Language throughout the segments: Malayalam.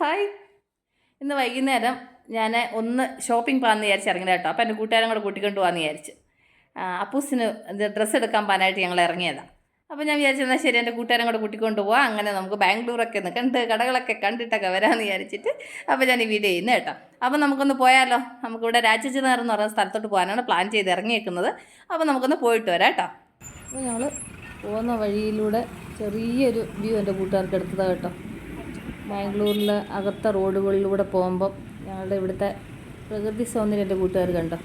ഹായ്. ഇന്ന് വൈകുന്നേരം ഞാൻ ഒന്ന് ഷോപ്പിംഗ് പോകാമെന്ന് വിചാരിച്ച് ഇറങ്ങിയത് കേട്ടോ അപ്പോൾ എന്റെ കൂട്ടുകാരും കൂടെ കൂട്ടിക്കൊണ്ട് പോകാമെന്ന് വിചാരിച്ച്. അപ്പൂസിന് ഡ്രസ്സ് എടുക്കാൻ പോകാനായിട്ട് ഞങ്ങൾ ഇറങ്ങിയതാണ് അപ്പോൾ ഞാൻ വിചാരിച്ചു എന്നാൽ ശരി എന്റെ കൂട്ടുകാരും കൂടെ കൂട്ടിക്കൊണ്ട് പോവാം. അങ്ങനെ നമുക്ക് ബാംഗ്ലൂരൊക്കെ ഒന്ന് കണ്ട് കടകളൊക്കെ കണ്ടിട്ടൊക്കെ വരാമെന്ന് വിചാരിച്ചിട്ട് അപ്പോൾ ഞാൻ ഈ വീഡിയോ ചെയ്യുന്നത് കേട്ടോ അപ്പോൾ നമുക്കൊന്ന് പോയാലോ? നമുക്കിവിടെ രാജചിനാർ എന്ന് പറയുന്ന സ്ഥലത്തോട്ട് പോകാനാണ് പ്ലാൻ ചെയ്ത് ഇറങ്ങിയേക്കുന്നത്. അപ്പോൾ നമുക്കൊന്ന് പോയിട്ട് വരാം കേട്ടോ അപ്പോൾ ഞങ്ങൾ പോകുന്ന വഴിയിലൂടെ ചെറിയൊരു വ്യൂ എന്റെ കൂട്ടുകാർക്ക് എടുത്തതാണ് കേട്ടോ ബാംഗ്ലൂരിലെ അകത്ത റോഡുകളിലൂടെ പോകുമ്പം ഞങ്ങളുടെ ഇവിടുത്തെ പ്രകൃതി സൗന്ദര്യം എന്റെ കൂട്ടുകാർ കണ്ടോ?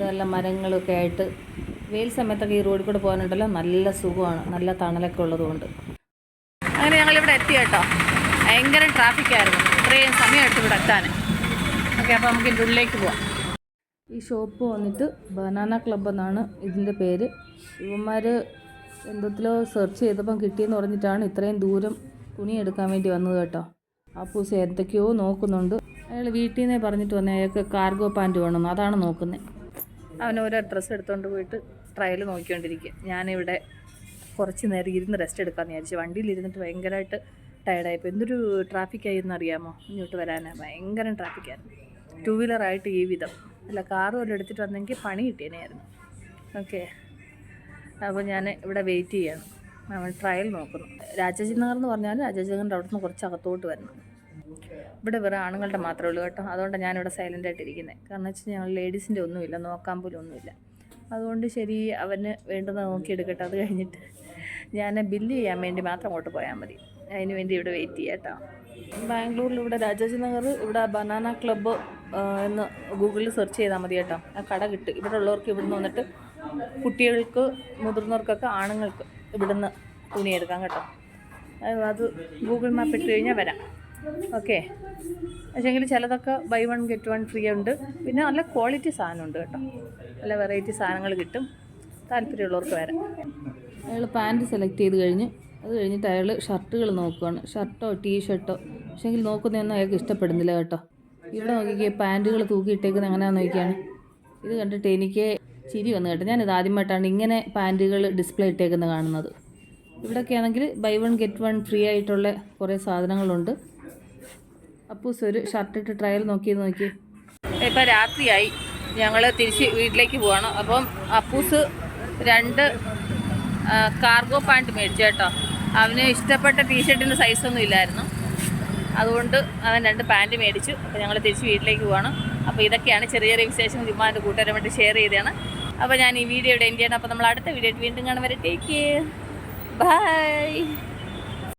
നല്ല മരങ്ങളൊക്കെ ആയിട്ട്. വെയിൽ സമയത്തൊക്കെ ഈ റോഡിൽ കൂടെ പോകാനുണ്ടല്ലോ. നല്ല സുഖമാണ്. നല്ല തണലൊക്കെ ഉള്ളതുകൊണ്ട്. അങ്ങനെ ഞങ്ങളിവിടെ എത്തി കേട്ടോ. ഭയങ്കര ട്രാഫിക്കായിരുന്നു. ഇത്രയും സമയമായിട്ട് ഇവിടെ എത്താൻ. ഓക്കെ അപ്പോൾ നമുക്ക് ഇതിന്റെ ഉള്ളിലേക്ക് പോവാം. ഈ ഷോപ്പ് വന്നിട്ട് ബനാന ക്ലബ് എന്നാണ് ഇതിന്റെ പേര്. ഇവന്മാർ എന്തത്തിലോ സെർച്ച് ചെയ്തപ്പം കിട്ടിയെന്ന് പറഞ്ഞിട്ടാണ് ഇത്രയും ദൂരം തുണി എടുക്കാൻ വേണ്ടി വന്നത് കേട്ടോ. അപ്പൂസ് എന്തൊക്കെയോ നോക്കുന്നുണ്ട്. അയാൾ വീട്ടിൽ നിന്നേ പറഞ്ഞിട്ട് വന്നേ അയാൾക്ക് കാർഗോ പാന്റ് വേണമെന്ന്. അതാണ് നോക്കുന്നത് അവൻ ഓരോ ഡ്രസ്സ് എടുത്തുകൊണ്ട് പോയിട്ട് ട്രയൽ നോക്കിക്കൊണ്ടിരിക്കുക ഞാനിവിടെ കുറച്ച് നേരം ഇരുന്ന് റെസ്റ്റ് എടുക്കാമെന്ന് വിചാരിച്ചു വണ്ടിയിൽ ഇരുന്നിട്ട് ഭയങ്കരമായിട്ട് ടയർഡായിപ്പോൾ എന്തൊരു ട്രാഫിക്കായി എന്നറിയാമോ ഇങ്ങോട്ട് വരാനാണ് ഭയങ്കര ട്രാഫിക്കായിരുന്നു ടൂ വീലറായിട്ട് ഈ വിധം. അല്ല കാറ് വല്ലതും എടുത്തിട്ട് വന്നെങ്കിൽ പണി കിട്ടിയേനെയായിരുന്നു. ഓക്കെ അപ്പോൾ ഞാൻ ഇവിടെ വെയിറ്റ് ചെയ്യണം. നമ്മൾ ട്രയൽ നോക്കുന്നു. രാജാജി നഗർ എന്ന് പറഞ്ഞാൽ രാജാജി നഗറിന്റെ അവിടെ നിന്ന് കുറച്ച് അകത്തോട്ട് വരണം. ഇവിടെ വേറെ ആണുങ്ങളുടെ മാത്രമേ ഉള്ളൂ കേട്ടോ. അതുകൊണ്ടാണ് ഞാനിവിടെ സൈലന്റ് ആയിട്ടിരിക്കുന്നത് കാരണം വെച്ചാൽ ഞങ്ങൾ ലേഡീസിന്റെ ഒന്നുമില്ല നോക്കാൻ പോലും ഒന്നുമില്ല. അതുകൊണ്ട് ശരി അവന് വേണ്ടുന്ന നോക്കിയെടുക്കട്ടെ. അത് കഴിഞ്ഞിട്ട് ഞാൻ ബില്ല് ചെയ്യാൻ വേണ്ടി മാത്രം അങ്ങോട്ട് പോയാൽ മതി. അതിന് വേണ്ടി ഇവിടെ വെയിറ്റ് ചെയ്യാം കേട്ടോ ബാംഗ്ലൂരിൽ ഇവിടെ രാജാജി നഗർ ഇവിടെ ബനാന ക്ലബ്ബ് എന്ന് ഗൂഗിളിൽ സെർച്ച് ചെയ്താൽ മതി കേട്ടോ. ആ കട കിട്ടും. ഇവിടെ ഉള്ളവർക്ക് ഇവിടെ നിന്ന് വന്നിട്ട് കുട്ടികൾക്ക് മുതിർന്നവർക്കൊക്കെ ആണുങ്ങൾക്ക് ഇവിടുന്ന് തുണിയെടുക്കാം കേട്ടോ. അത് ഗൂഗിൾ മാപ്പ് ഇട്ട് കഴിഞ്ഞാൽ വരാം. ഓക്കെ പക്ഷേങ്കിൽ ചിലതൊക്കെ buy one get one free ഉണ്ട്. പിന്നെ നല്ല ക്വാളിറ്റി സാധനമുണ്ട് കേട്ടോ. നല്ല വെറൈറ്റി സാധനങ്ങൾ കിട്ടും. താല്പര്യമുള്ളവർക്ക് വരാം. അയാൾ പാന്റ് സെലക്ട് ചെയ്ത് കഴിഞ്ഞ് അത് കഴിഞ്ഞിട്ട് അയാൾ ഷർട്ടുകൾ നോക്കുകയാണ് ഷർട്ടോ ടീ ഷർട്ടോ പക്ഷേങ്കിൽ നോക്കുന്നതൊന്നും അയാൾക്ക് ഇഷ്ടപ്പെടുന്നില്ല കേട്ടോ. ഇവിടെ നോക്കിക്കേ പാന്റുകൾ തൂക്കിയിട്ടേക്കുന്നത് എങ്ങനെയാണെന്ന് നോക്കിയാണ്. ഇത് കണ്ടിട്ട് എനിക്ക് ചിരി വന്നു കേട്ടോ. ഞാനിത് ആദ്യമായിട്ടാണ് ഇങ്ങനെ പാന്റുകൾ ഡിസ്പ്ലേ ഇട്ടേക്കുന്നത് കാണുന്നത്. ഇവിടെയൊക്കെ ആണെങ്കിൽ buy one get one free ആയിട്ടുള്ള കുറേ സാധനങ്ങളുണ്ട്. അപ്പൂസ് ഒരു ഷർട്ടിട്ട് ട്രയൽ നോക്കിയത് നോക്കി ഇപ്പം രാത്രിയായി. ഞങ്ങൾ തിരിച്ച് വീട്ടിലേക്ക് പോവാണ്. അപ്പം അപ്പൂസ് രണ്ട് കാർഗോ പാന്റ് മേടിച്ചു കേട്ടോ. അവന് ഇഷ്ടപ്പെട്ട ടീഷർട്ടിന്റെ സൈസൊന്നും ഇല്ലായിരുന്നു. അതുകൊണ്ട് അവൻ രണ്ട് പാന്റ് മേടിച്ചു. അപ്പോൾ ഞങ്ങൾ തിരിച്ച് വീട്ടിലേക്ക് പോവാണ്. അപ്പോൾ ഇതൊക്കെയാണ് ചെറിയ ചെറിയ വിശേഷങ്ങൾ ഇമ്മാന്റെ കൂട്ടുകാരുമായിട്ട് ഷെയർ ചെയ്തതാണ്. അപ്പോൾ ഞാൻ ഈ വീഡിയോ ഇവിടെ എന്റെ അപ്പോൾ നമ്മൾ അടുത്ത വീഡിയോ വീണ്ടും കാണും വരെ. Take by